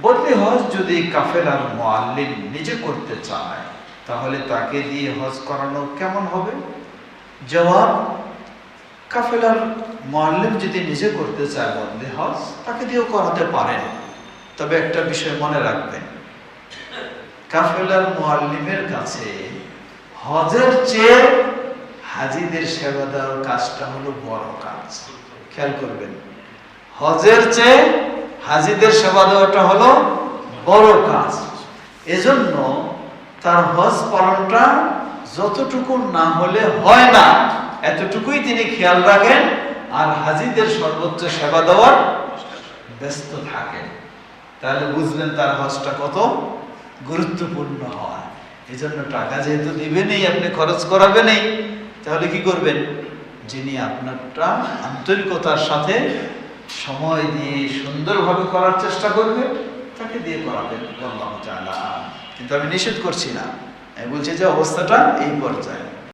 বদলি হজ যদি কাফেলার মোয়াল্লিম নিজে করতে চায়, তাহলে তাকে দিয়ে হজ করানো কেমন হবে? জবাব, কাফেলার মোয়াল্লিম যদি নিজে করতে চায় বদলি হজ, তাকে দিয়েও করাতে পারেন। তবে একটা বিষয় মনে রাখবেন, কাফেলার মোয়াল্লিমের কাছে হজের চেয়ে হাজিদের সেবা দেওয়ার কাজটা হলো বড় কাজ। খেয়াল করবেন, হজের চেয়ে হাজিদের সেবা দেওয়াটা হলো বড় কাজ। এজন্য তার হজ পালনটা যতটুকু না হলে হয় না, এতটুকুই তিনি খেয়াল রাখেন আর হাজিদের সর্বোচ্চ সেবা দেওয়ার ব্যস্ত থাকেন। তাহলে বুঝলেন তার হজটা কত গুরুত্বপূর্ণ হয়। এই জন্য টাকা যেহেতু দিবেনই, আপনি খরচ করাবেনই, তাহলে কি করবেন? যিনি আপনারটা আন্তরিকতার সাথে সময় দিয়ে সুন্দরভাবে করার চেষ্টা করবে, তাকে দিয়ে করাবেন কিন্তু আমি নিষেধ করছি না। আমি বলছি যে অবস্থাটা এই পর্যায়ে।